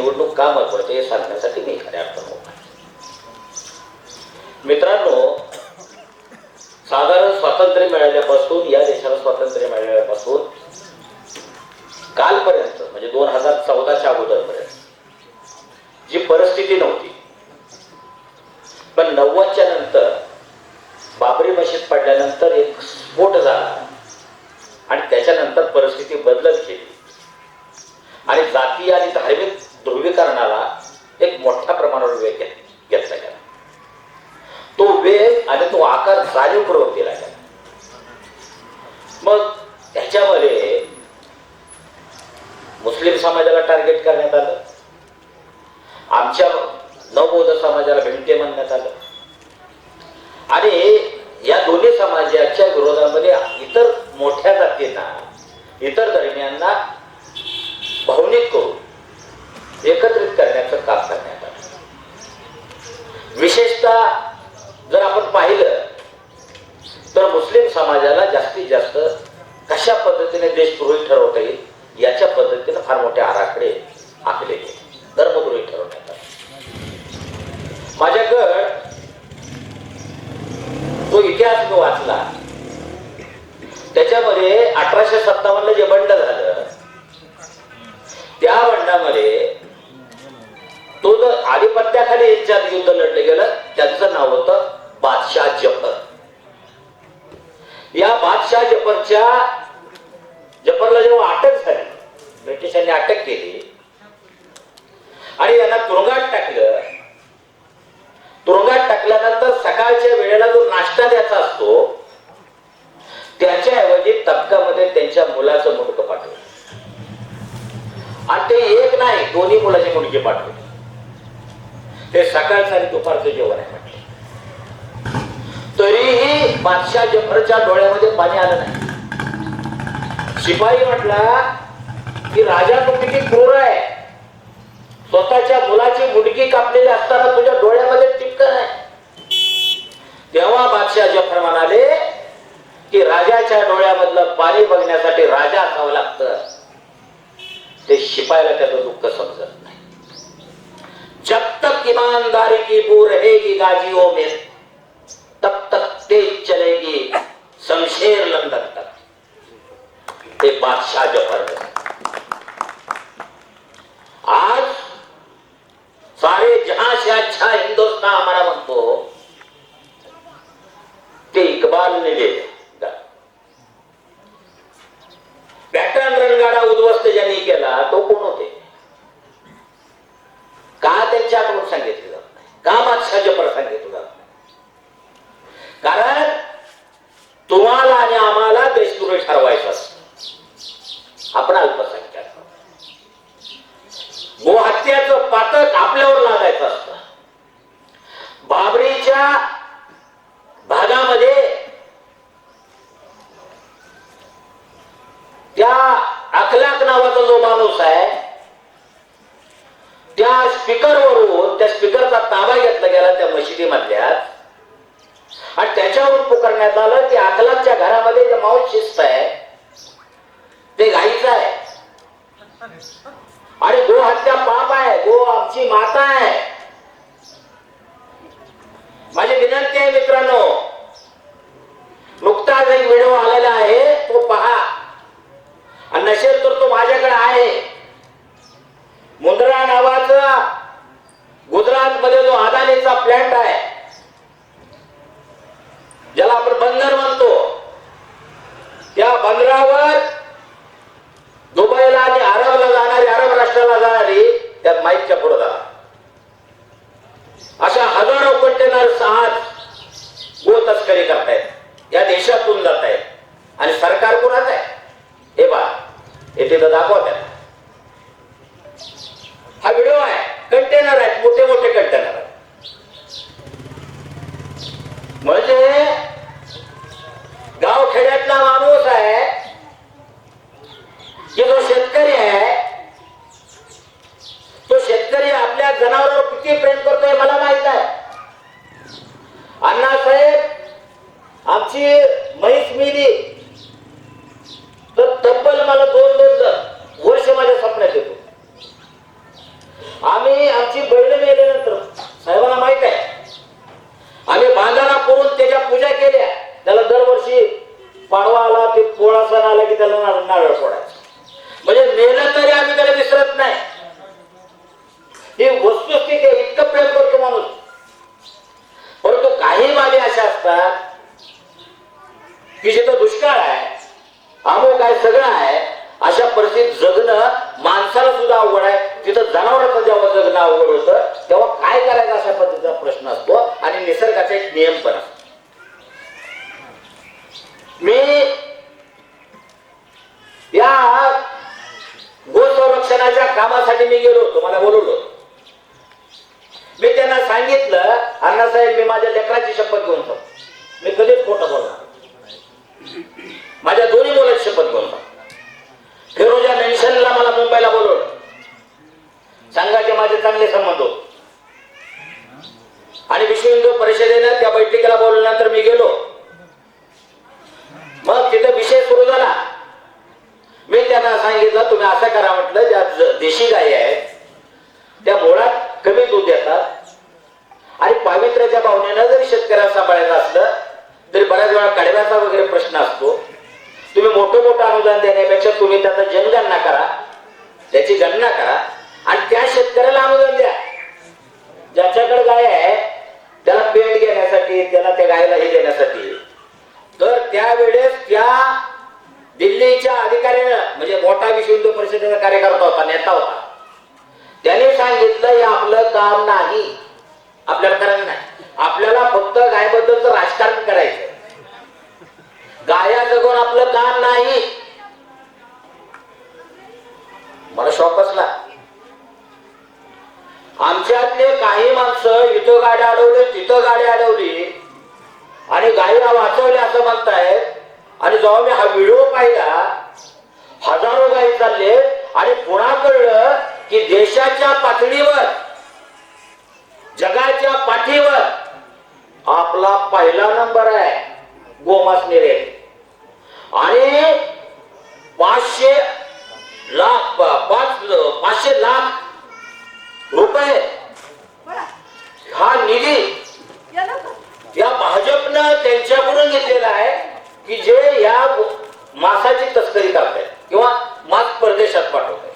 निवडणूक का महत्वाची हे सांगण्यासाठी मी खऱ्या अर्थानं मित्रांनो साधारण स्वातंत्र्य मिळाल्यापासून या देशाला स्वातंत्र्य मिळाल्यापासून कालपर्यंत म्हणजे दोन हजार चौदाच्या अगोदरपर्यंत जी परिस्थिती नव्हती पण नव्वदच्या नंतर बाबरी मशीद पडल्यानंतर एक स्फोट झाला आणि त्याच्यानंतर परिस्थिती बदलत गेली. आणि जाती आणि धार्मिक ध्रुवीकरणाला एक मोठ्या प्रमाणावर वेग घेत- घेतला गेला. तो वेग आणि तो आकार जाणीवपूर्वक दिला गेला. मग त्याच्यामध्ये मुस्लिम समाजाला टार्गेट करण्यात आलं. आमच्या नवबौद्ध समाजाला भिंटे म्हणण्यात आलं. आणि या दोन्ही समाजाच्या विरोधामध्ये इतर मोठ्या जातींना इतर धर्मियांना भावनिक करून एकत्रित करण्याचं काम करण्यात आलं. विशेषतः जर आपण पाहिलं तर मुस्लिम समाजाला जास्तीत जास्त कशा पद्धतीने देशद्रोही ठरवता येईल याच्या पद्धतीने फार मोठे आराखडे आखले गेले. धर्मद्रोही ठरवण्यात आले. माझ्याकड जो इतिहास मी वाचला त्याच्यामध्ये अठराशे सत्तावन्न जे बंड झालं त्या बंडामध्ये तो जर आधिपत्याखाली यांच्यात युद्ध लढलं गेलं त्यांचं नाव होतं बादशाह जफर. या बादशाह जफरच्या जफरला जेव्हा अटक झाली ब्रिटिशांनी अटक केली आणि यांना तुरुंगात टाकलं तुरुंगात टाकल्यानंतर सकाळच्या वेळेला जो नाश्ता द्यायचा असतो त्याच्याऐवजी तबकामध्ये त्यांच्या मुलाचं मुडकं पाठवलं. आणि ते एक नाही दोन्ही मुलाचे मुंडके पाठवली. ते सकाळचं आणि दुपारचं जेवण आहे म्हटलं. तरीही बादशाह जफरच्या डोळ्यामध्ये पाणी आलं नाही. शिपाई म्हटला की राजा तू किती क्रूर आहे. स्वतःच्या मुलाची मुडकी कापलेली असताना तुझ्या डोळ्यामध्ये टिपकन आहे तेव्हा बादशाह जफर म्हणाले की राजाच्या डोळ्यामधलं पाणी बघण्यासाठी राजा असावं लागतं. ते शिपायला त्याचं दुःख समजत नाही. जब तक ईमानदारी की बू रहेगी गाजियों में, तब तक तेज चलेगी शमशेर लंदन तक ते बादशाह ज़फ़र. आज सारे जहाँ से अच्छा हिंदुस्तान हमारा म्हणतो ते इकबालने लिहिले पॅटर्न रणगाडा उद्ध्वस्त ज्यांनी केला तो का त्यांच्याकडून सांगितलं जात नाही का बादशाह जफर सांगितलं जात नाही कारण तुम्हाला आणि आम्हाला देशद्रोही ठरवायचं असतं आपण अल्पसंख्याक आहोत. गोहत्याचं पातक आपल्यावर लागायचं असतं बाबरीच्या भागामध्ये त्या अखलाक नावाचा जो माणूस आहे त्या स्पीकरवरून त्या स्पीकरचा ताबा घेतला गेला त्या मशिदीमधल्या आणि त्याच्यावर पुकारण्यात आलं की अखलाकच्या घरामध्ये जे माऊस शिस्त आहे. ते गाईचं आहे. आणि गो हत्या पाप आहे. गो आमची माता आहे. माझी विनंती आहे मित्रांनो नुकताच एक व्हिडिओ आलेला आहे तो पहा. आणि नसेल तर तो माझ्याकडे आहे. मुंद्रा नावाचा गुजरात मध्ये जो अदानीचा प्लॅन्ट आहे ज्याला आपण बंदर म्हणतो. त्या बंदरावर दुबईला आणि अरबला जाणारी अरब राष्ट्राला जाणारी त्यात माईकच्या पुढे जाणार अशा हजारो कंटेनर आज गो तस्करी करतायत या देशातून जात आहेत आणि सरकार कुणाच आहे हे बा हे तिथं दाखवा त्यांना हा व्हिडिओ आहे कंटेनर आहेत मोठे मोठे कंटेनर आहेत म्हणजे गाव खेड्यातला माणूस आहे की जो शेतकरी आहे तो शेतकरी आपल्या जनावरांवर किती प्रेम करतोय मला माहीत आहे अण्णासाहेब आमची म्हैस मिली तर तब्बल मला दोन दोन वर्ष पाळवा आला की पोळासार आला की त्याला नारळ सोडायचं म्हणजे मेलं तरी आम्ही त्याला विसरत नाही. ही वस्तुस्थिती आहे, इतकं प्रेम करतो माणूस. परंतु काही बाबी अशा असतात की जिथं दुष्काळ आहे अमुक आहे सगळं आहे अशा परिस्थितीत जगणं माणसाला सुद्धा अवघड आहे. तिथं जनावरांचं जेव्हा जगणं अवघड होतं तेव्हा काय करायचं अशा पद्धतीचा प्रश्न असतो आणि निसर्गाचा एक नियम पण असतो. मी या गोसंरक्षणाच्या कामासाठी मी गेलो होतो मला बोलवलो मी त्यांना सांगितलं अण्णासाहेब मी माझ्या लेकराची शपथ घेऊन मी कधी खोटं बोलणार माझ्या दोन्ही मुलाची शपथ घेऊन जातो फिरोजा मेन्शनला मला मुंबईला बोलवलं संघाचे माझे चांगले संबंध होते आणि विश्व हिंदू परिषदेनं त्या बैठकीला बोलवल्यानंतर मी गेलो मग तिथं विषय सुरू झाला मी त्यांना सांगितलं तुम्ही असं करा म्हटलं ज्या देशी गायी आहेत त्या मुळात कमी दूध देतात. आणि पावित्र्याच्या भावनेनं जरी शेतकऱ्याला सांभाळायचं असलं तरी बऱ्याच वेळा कडव्याचा वगैरे प्रश्न असतो. तुम्ही मोठं मोठं अनुदान देण्यापेक्षा तुम्ही त्याचा जनगणना करा त्याची गणना करा आणि त्या शेतकऱ्याला अनुदान द्या. ज्याच्याकडे गाय आहे त्याला पेंट घेण्यासाठी त्याला त्या गायला हे देण्यासाठी. तर त्यावेळेस त्या दिल्लीच्या अधिकाऱ्यानं म्हणजे मोठा विश्व हिंदू परिषदेचा कार्यकर्ता होता नेता होता. त्याने सांगितलं हे आपलं काम नाही. आपल्याला करायचं नाही. आपल्याला फक्त गायबद्दलच राजकारण करायचं गाया जगून आपलं काम नाही. मला शॉक बसला आमच्यातले काही माणसं इथं गाडी अडवली तिथं गाडी अडवली आणि गाईला वाचवली असं म्हणतायत आणि जेव्हा मी हा व्हिडिओ पाहिला हजारो गाई चालले आणि पुन्हा कळलं की देशाच्या पातळीवर जगाच्या पाठीवर आपला पहिला नंबर आहे गोमास निरे. आणि पाचशे लाख पाच पाचशे लाख रुपये हा निधी या भाजपनं त्यांच्याकडून घेतलेला आहे. की जे या मासाची तस्करी करतायत किंवा मास परदेशात पाठवतायत.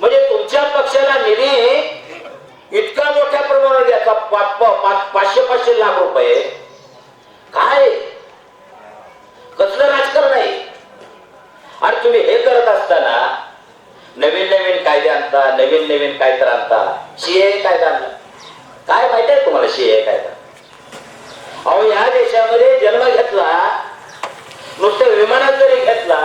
म्हणजे तुमच्या पक्षाला निधी इतका मोठ्या प्रमाणात याचा पाच पाच- पाचशे पाचशे लाख रुपये काय? कसलं राजकारण आहे? आणि तुम्ही हे करत असताना नवीन नवीन कायदे आणता नवीन नवीन काय तर आणता सीए कायदा आणला काय माहिती आहे तुम्हाला सीए कायदा अहो या देशामध्ये जन्म घेतला नुसतं विमानात जरी घेतला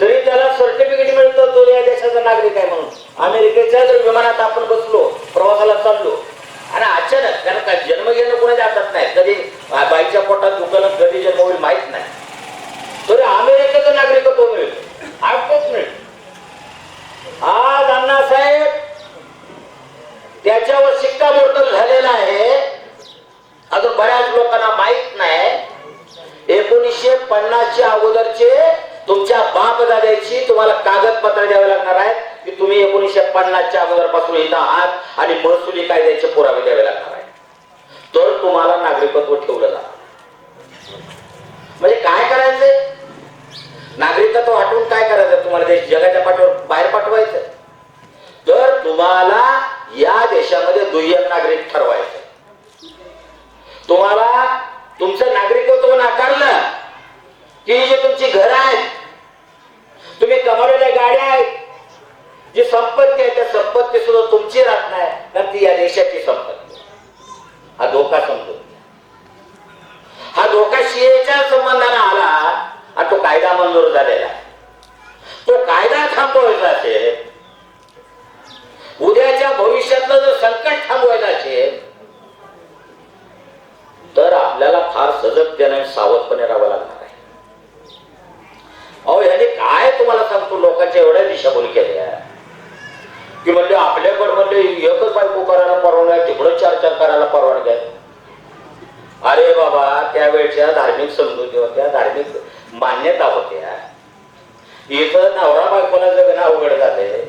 तरी त्याला सर्टिफिकेट मिळतं तो या देशाचा नागरिक आहे म्हणून. अमेरिकेच्या जर विमानात आपण बसलो प्रवासाला चाललो आणि अचानक कारण का जन्म घेणं कोणाच्या हातात नाही? कधी बाईच्या पोटात दुकानात कधी जन्म होईल माहीत नाही. तरी अमेरिकेचं नागरिकत्व मिळेल आजच मिळेल. आज अण्णासाहेब त्याच्यावर शिक्कामोर्तब झालेला आहे. अजून बऱ्याच लोकांना माहीत नाही. एकोणीसशे पन्नासच्या अगोदरचे तुमच्या बाप दाद्याची तुम्हाला कागदपत्र द्यावे लागणार आहेत. की तुम्ही एकोणीसशे पन्नासच्या अगोदरपासून इथं आहात आणि महसुली कायद्याचे पुरावे द्यावे लागणार आहेत. तर तुम्हाला नागरिकत्व ठेवलं जाणार. म्हणजे काय करायचंय? नागरिकत्व हटवून काय करायचं तुम्हाला देश जगाच्या पाठीवर बाहेर पाठवायचं तर तुम्हाला या देशामध्ये दुय्यम नागरिक ठरवायचं तुम्हाला तुमचं नागरिकत्व नाकारलं की जे तुमची घर आहेत तुम्ही कमावलेल्या गाड्या आहेत. जी संपत्ती आहे त्या संपत्ती सुद्धा तुमची राहत नाही. तर ती या देशाची संपत्ती हा धोका समजून घ्या. हा धोका सीएच्या संबंधाने आला आणि तो कायदा मंजूर झालेला आहे तो कायदा थांबवायचा असेल उद्याच्या भविष्यातलं जर संकट थांबवायचं असेल तर आपल्याला फार सजगतेने आणि सावधपणे राहावं लागणार आहे अहो ह्याने काय तुम्हाला सांगतो लोकांच्या एवढ्या दिशाभूल केल्या की म्हणजे आपल्याकडे म्हणजे एकच बायको करायला परवानगी आहे तिकडं चार परवानगी आहे. अरे बाबा त्यावेळच्या धार्मिक समजुती होत्या धार्मिक मान्यता होत्या. इथं नवरा बायकोला जगणं अवघड झालंय.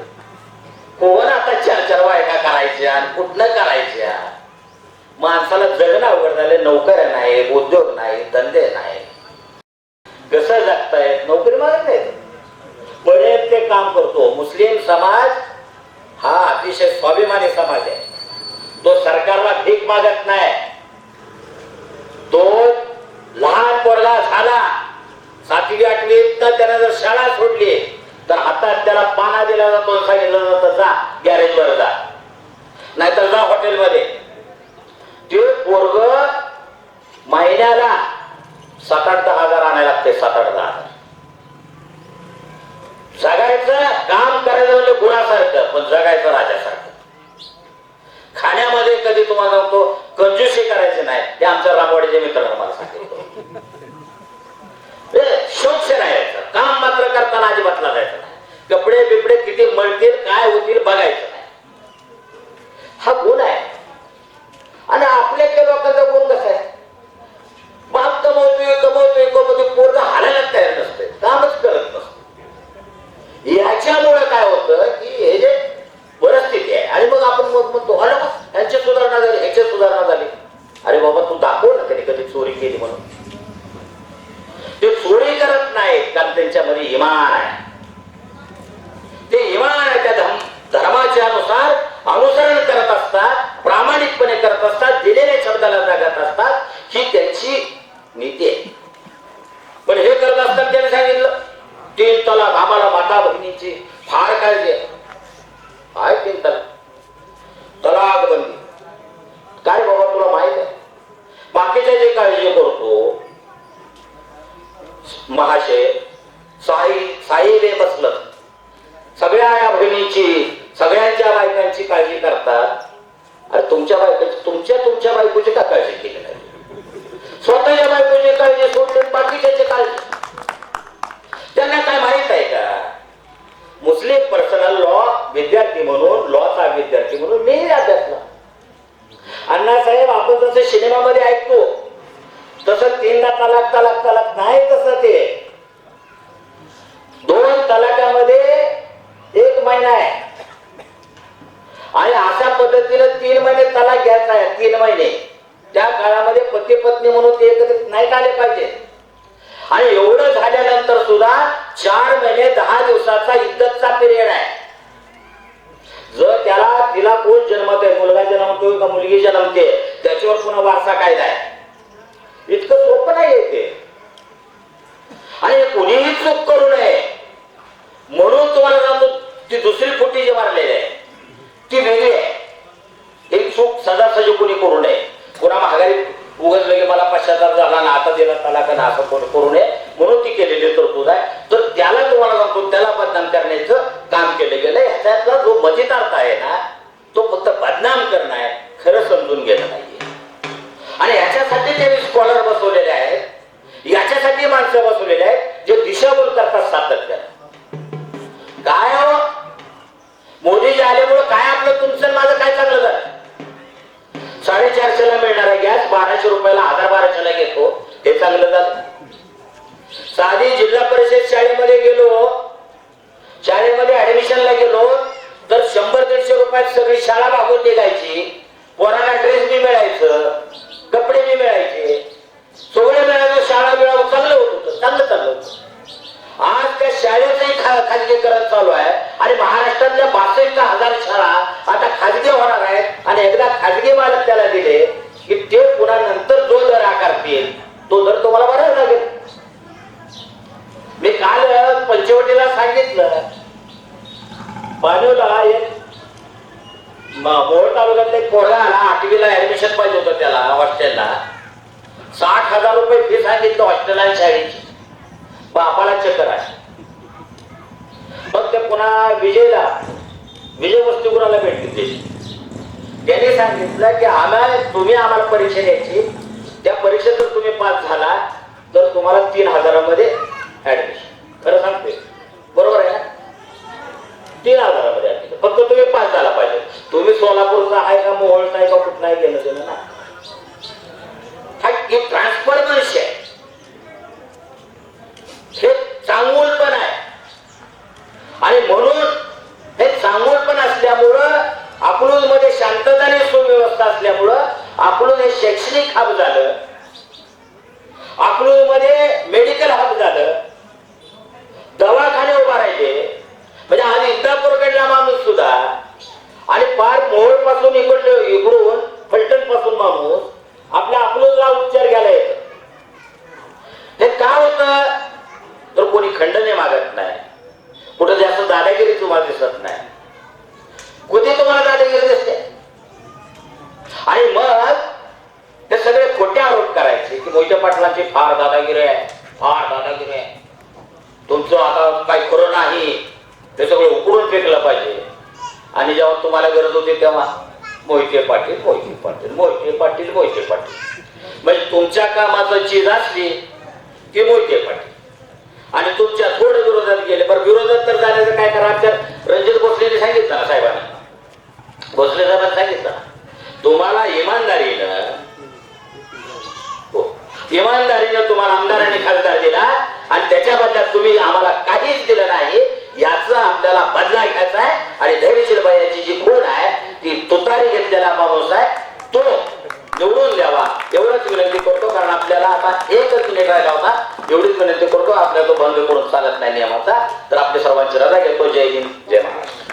कोण आता चार चार बायका करायच्या आणि कुठनं करायच्या? माणसाला जगणं अवघड झाले नोकऱ्या नाही उद्योग नाही धंदे नाही. कसं जगतायत नोकरी मागत नाहीत काम करतो. मुस्लिम समाज हा अतिशय स्वाभिमानी समाज आहे. तो सरकारला भीक मागत नाही तो लहान पोरगा झाला सातवी आठवी तर त्यानं जर शाळा सोडली तर हातात त्याला पाना दिला जातो आणि सांगितलं जातं जा गॅरेजवर जा नाहीतर जा हॉटेलमध्ये ते पोरग महिन्याला सात आठ दहा हजार आणायला लागते सात आठ दहा हजार जगायचं काम करायचं म्हणजे गुणासारखं पण जगायचं राजासारखं खाण्यामध्ये कधी तुम्हाला सांगतो कंजूसी करायची नाही ते आमच्या रामवाडीच्या मित्रांना मला सांगितलं हे शोक्ष राहायचं काम मात्र करताना अजिबात लागायचं नाही कपडे बिपडे किती मळतील काय होतील बघायचं नाही हा गुण आहे आणि आपल्या त्या लोकांचा गुण कसा आहे बाप कमवतोय कमवतोय कमवतोय पोरगा हालायला तयार नसते कामच करत नसतं याच्यामुळे काय होतं की हे जे परिस्थिती आहे आणि मग आपण मग म्हणतो अरे बा यांची सुधारणा झाली ह्याची सुधारणा झाली अरे बाबा तू दाखव ना कधी कधी चोरी केली म्हणून ते चोरी करत नाहीत कारण त्यांच्यामध्ये इमान आहे. ते इमान आहे त्या धर्म धर्माच्या अनुसार अनुसरण करत असतात प्रामाणिकपणे करत असतात दिलेल्या शब्दाला जगत असतात ही त्यांची नीती आहे. पण हे करत असतात त्याने सांगितलं तीन तलाक आम्हाला माता बहिणीची फार काळजी आहे. काय तीन तलाक. तलाक बंदी. काय बाबा तुला माहीत आहे? बाकीच्या जे काळजी करतो महाशय साई साईले बसलं. सगळ्या या बहिणीची सगळ्यांच्या बायकांची काळजी करतात. अरे तुमच्या बायकाची तुमच्या तुमच्या बायकोची का काळजी केली नाही? स्वतःच्या बायकोची काळजी सोडून बाकीच्याची काळजी. त्यांना काय माहीत आहे का? मुस्लिम पर्सनल लॉ विद्यार्थी म्हणून लॉचा विद्यार्थी म्हणून मी अभ्यासला. अण्णासाहेब आपण जसं सिनेमामध्ये ऐकतो तसं तीनदा तलाक तलाक तलाक नाही तसं ते. महिने त्या काळामध्ये पती पत्नी म्हणून ते एकत्रित नाही आले पाहिजे. आणि एवढं झाल्यानंतर सुद्धा चार महिने दहा दिवसाचा इद्दतचा पिरियड आहे. जर त्याला तिला कोण जन्मते मुलगा जन्मतोय का मुलगी जन्मते त्याच्यावर पुन्हा वारसा कायदा आहे. इतकं सोपं नाही ते. आणि कोणीही चूक करू साडेचारशेला मिळणारा गॅस बाराशे रुपयाला हजार बाराशेला घेतो. हे चांगलं झालं. साधी जिल्हा परिषद शाळेमध्ये गेलो. शाळेमध्ये ऍडमिशनला गेलो. तर शंभर दीडशे रुपयात सगळी शाळा भागून निघायची. पोरांना ड्रेस बी मिळायचं कपडे बी मिळायचे. सगळे मिळायचं शाळा मिळावं चांगलं होत होतं चांगलं चाललं होतं. आज त्या शाळेचंही खा खाजगीकरण चालू आहे. आणि महाराष्ट्रातल्या बासष्ट हजार शाळा आता खाजगी होणार आहेत आणि एकदा खाजगी मालक त्याला दिले की ते पुन्हा नंतर जो दर आकारतील तो दर तुम्हाला भरावा लागेल. मी काल पंचवटीला सांगितलं पाणीला एक बोर मोहोळ तालुक्यातला एक पोरगा आला आठवीला ऍडमिशन पाहिजे होतं त्याला हॉस्टेलला. साठ हजार रुपये फी सांगितलं हॉस्टेल आणि शाळेची. बापाला चक्कर आहे मग ते पुन्हा विजयला विजय वस्तुगृहाला भेटली त्याची त्याने सांगितलं की आम्हाला तुम्ही आम्हाला परीक्षा द्यायची. त्या परीक्षेत जर तुम्ही पास झाला तर तुम्हाला तीन हजारामध्ये ऍडमिशन खरं सांगते बरोबर आहे तीन हजारामध्ये ऍडमिशन फक्त तुम्ही पास झाला पाहिजे. तुम्ही सोलापूरचा आहे का मोहोळचा आहे का कुठला आहे केलं देणं ना. हा एक ट्रान्सफॉर्मन्स आहे. हे चांगुलपण आहे. आणि म्हणून हे चांगुलपण असल्यामुळं अकलूजमध्ये शांतता आणि सुव्यवस्था असल्यामुळं अकलूज हे शैक्षणिक हब झालं अकलूजमध्ये मेडिकल हब झालं दवाखाने उभा राहिले मोहोळपासून इकडलं इकडून फलटणपासून माणूस आपल्या अकलूजला उपचार घ्यायला येत हे का होत तर कोणी खंडने मागत नाही कुठं जास्त दादागिरी तुम्हाला दिसत नाही कुठे तुम्हाला दादागिरी दिसते आणि मग ते सगळे खोटे आरोप करायचे की मोहिते फार दादागिरी आहे फार दादागिरी आहे. तुमचं आता काही खरं नाही ते सगळं उकडून फेकलं पाहिजे. आणि जेव्हा तुम्हाला गरज होती तेव्हा मोहिते पाटील मोहिते पाटील मोहिते पाटील मोहिते पाटील. म्हणजे तुमच्या कामाचं चीज असली की मोहिते पाटील. आणि तुमच्या थोडं विरोधात गेले बरं विरोधात तर जाण्याचं काय करा आमच्या रणजित भोसलेने सांगितलं ना साहेबांनी. भोसले साहेबांनी सांगितलं तुम्हाला इमानदारी इमानदारीनं तुम्हाला आमदारांनी खासदार दिला आणि त्याच्या बदल्यात तुम्ही आम्हाला काहीच दिलं नाही याचा आपल्याला बदला घ्यायचा आहे. आणि धैर्यशील बायाची जी खूण आहे ती तुतारी घेतलेला माणूस आहे. तो निवडून द्यावा. एवढंच विनंती करतो कारण आपल्याला आता एकच मिनिट राहिला होता एवढीच विनंती करतो आपल्याला तो भंग करून चालत नाही नियमाचा. तर आपल्या सर्वांची रजा घेतो. जय हिंद जय महाराष्ट्र.